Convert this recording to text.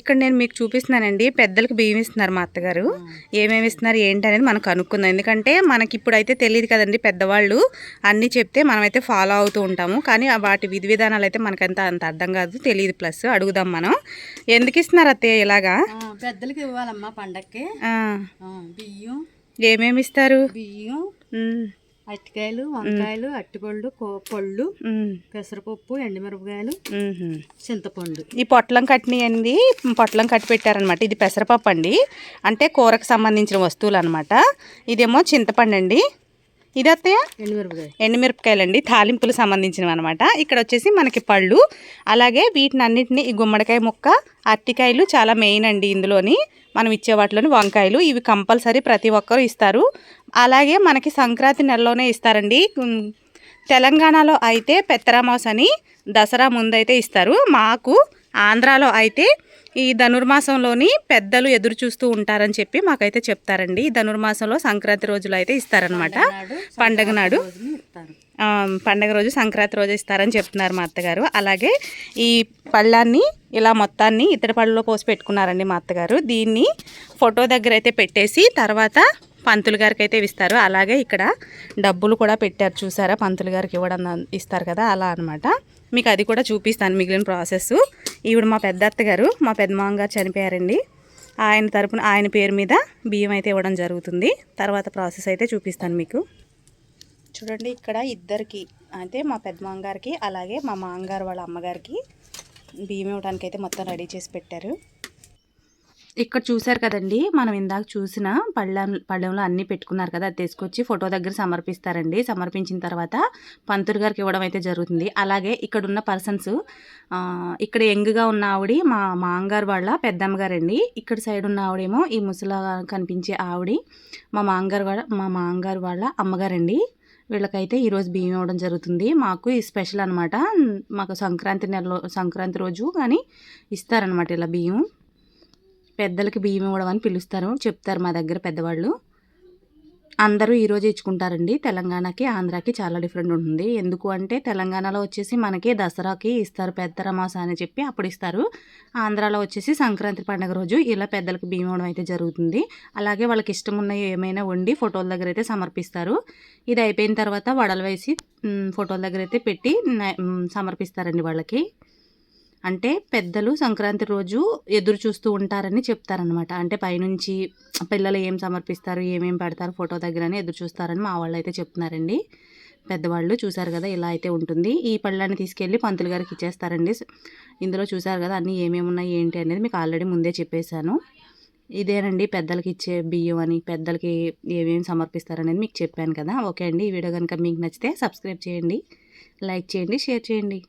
ఇక్కడ నేను మీకు చూపిస్తున్నానండి. పెద్దలకు బియ్యం ఇస్తున్నారు మా అత్తగారు. ఏమేమి ఇస్తున్నారు ఏంటి అనేది మనం కనుక్కుందాం ఎందుకంటే మనకి ఇప్పుడైతే తెలియదు కదండి పెద్దవాళ్ళు. అన్నీ చెప్తే మనమైతే ఫాలో అవుతూ ఉంటాము. కానీ వాటి విధి విధానాలు అయితే మనకంత అంత అర్థం కాదు తెలియదు. ప్లస్ అడుగుదాం మనం. ఎందుకు ఇస్తున్నారు అత్తయ్య ఇలాగా? పెద్దలకి ఇవ్వాలమ్మా పండక్కి. బియ్యం. ఏమేమి ఇస్తారు? బియ్యం. అరటికాయలు వంకాయలు అట్టిపళ్ళు పళ్ళు పెసరపప్పు ఎండుమిరపకాయలు. చింతపండు. ఈ పొట్లం కట్టినవి పొట్లం కట్టి పెట్టారనమాట ఇది పెసరపప్పు అండి అంటే కూరకు సంబంధించిన వస్తువులు అనమాట ఇదేమో చింతపండు అండి ఇది అత్తయ్య? ఎండుమిరపకాయ ఎండుమిరపకాయలండి. తాలింపులు సంబంధించినవి అనమాట ఇక్కడ వచ్చేసి మనకి పళ్ళు అలాగే వీటిని అన్నిటిని ఈ గుమ్మడికాయ ముక్క అరటికాయలు చాలా మెయిన్ అండి ఇందులోని. మనం ఇచ్చే వాటిలోని వంకాయలు ఇవి కంపల్సరీ ప్రతి ఒక్కరూ ఇస్తారు. అలాగే మనకి సంక్రాంతి నెలలోనే ఇస్తారండి. తెలంగాణలో అయితే పెత్తరామాస్ అని దసరా ముందైతే ఇస్తారు. మాకు ఆంధ్రాలో అయితే ఈ ధనుర్మాసంలోని పెద్దలు ఎదురు చూస్తూ ఉంటారని చెప్పి మాకైతే చెప్తారండి. ఈ ధనుర్మాసంలో సంక్రాంతి రోజులు అయితే ఇస్తారనమాట పండగ నాడు పండగ రోజు సంక్రాంతి రోజు ఇస్తారని చెప్తున్నారు మా అత్తగారు. అలాగే ఈ పళ్ళాన్ని ఇలా మొత్తాన్ని ఇతడి పళ్ళలో పోసి పెట్టుకున్నారండి మా అత్తగారు. దీన్ని ఫోటో దగ్గర అయితే పెట్టేసి తర్వాత పంతులు గారికి అయితే ఇస్తారు. అలాగే ఇక్కడ డబ్బులు కూడా పెట్టారు. చూసారా? పంతులు గారికి ఇవ్వడం ఇస్తారు కదా? అలా అనమాట మీకు అది కూడా చూపిస్తాను మిగిలిన ప్రాసెస్ ఈవిడ మా పెద్ద అత్తగారు మా పెద్దమామ గారు చనిపోయారండి. ఆయన తరపున ఆయన పేరు మీద బియ్యం అయితే ఇవ్వడం జరుగుతుంది. తర్వాత ప్రాసెస్ అయితే చూపిస్తాను మీకు. చూడండి ఇక్కడ ఇద్దరికి అంటే మా పెద్ద గారికి అలాగే మా మామగారు వాళ్ళ అమ్మగారికి బియ్యం ఇవ్వడానికి అయితే మొత్తం రెడీ చేసి పెట్టారు. ఇక్కడ చూశారు కదండి మనం ఇందాక చూసిన పళ్ళెం పళ్ళెంలో అన్నీ పెట్టుకున్నారు కదా అది తీసుకొచ్చి ఫోటో దగ్గర సమర్పిస్తారండి. సమర్పించిన తర్వాత పంతులు గారికి ఇవ్వడం అయితే జరుగుతుంది. అలాగే ఇక్కడ ఉన్న పర్సన్స్ ఇక్కడ యంగ్గా ఉన్న ఆవిడ మా మాంగారు వాళ్ళ పెద్దమ్మగారండి. ఇక్కడ సైడ్ ఉన్న ఆవిడేమో ఈ ముసలా కనిపించే ఆవిడ మా మాంగారు వాళ్ళ మా మాంగారు వాళ్ళ అమ్మగారండి. వీళ్ళకైతే ఈరోజు బియ్యం ఇవ్వడం జరుగుతుంది. మాకు ఈ స్పెషల్ అనమాట మాకు సంక్రాంతి నెలలో సంక్రాంతి రోజు కానీ ఇస్తారనమాట ఇలా బియ్యం. పెద్దలకి బియ్యం ఇవ్వడం అని పిలుస్తారు చెప్తారు మా దగ్గర పెద్దవాళ్ళు. అందరూ ఈరోజు ఇచ్చుకుంటారండి. తెలంగాణకి ఆంధ్రాకి చాలా డిఫరెంట్ ఉంటుంది. ఎందుకు అంటే తెలంగాణలో వచ్చేసి మనకి దసరాకి ఇస్తారు పెద్దరమాస అని చెప్పి అప్పుడు ఇస్తారు. ఆంధ్రాలో వచ్చేసి సంక్రాంతి పండుగ రోజు ఇలా పెద్దలకు బియ్యం ఇవ్వడం అయితే జరుగుతుంది. అలాగే వాళ్ళకి ఇష్టం ఉన్నవి ఏమైనా వండి ఫోటోల దగ్గర అయితే సమర్పిస్తారు. ఇది అయిపోయిన తర్వాత వడలు వేసి ఫోటోల దగ్గర అయితే పెట్టి సమర్పిస్తారండి వాళ్ళకి. అంటే పెద్దలు సంక్రాంతి రోజు ఎదురు చూస్తూ ఉంటారని చెప్తారనమాట అంటే పైనుంచి పిల్లలు ఏం సమర్పిస్తారు ఏమేం పెడతారు ఫోటో దగ్గర అని ఎదురు చూస్తారని మా వాళ్ళు అయితే చెప్తున్నారండి. పెద్దవాళ్ళు చూశారు కదా ఇలా అయితే ఉంటుంది. ఈ పళ్ళని తీసుకెళ్ళి పంతులు గారికి ఇచ్చేస్తారండి. ఇందులో చూశారు కదా అన్నీ ఏమేమి ఉన్నాయి ఏంటి అనేది మీకు ఆల్రెడీ ముందే చెప్పేశాను. ఇదేనండి పెద్దలకి ఇచ్చే బియ్యం అని పెద్దలకి ఏమేమి సమర్పిస్తారనేది మీకు చెప్పాను కదా. ఓకే అండి ఈ వీడియో కనుక మీకు నచ్చితే సబ్స్క్రైబ్ చేయండి లైక్ చేయండి షేర్ చేయండి.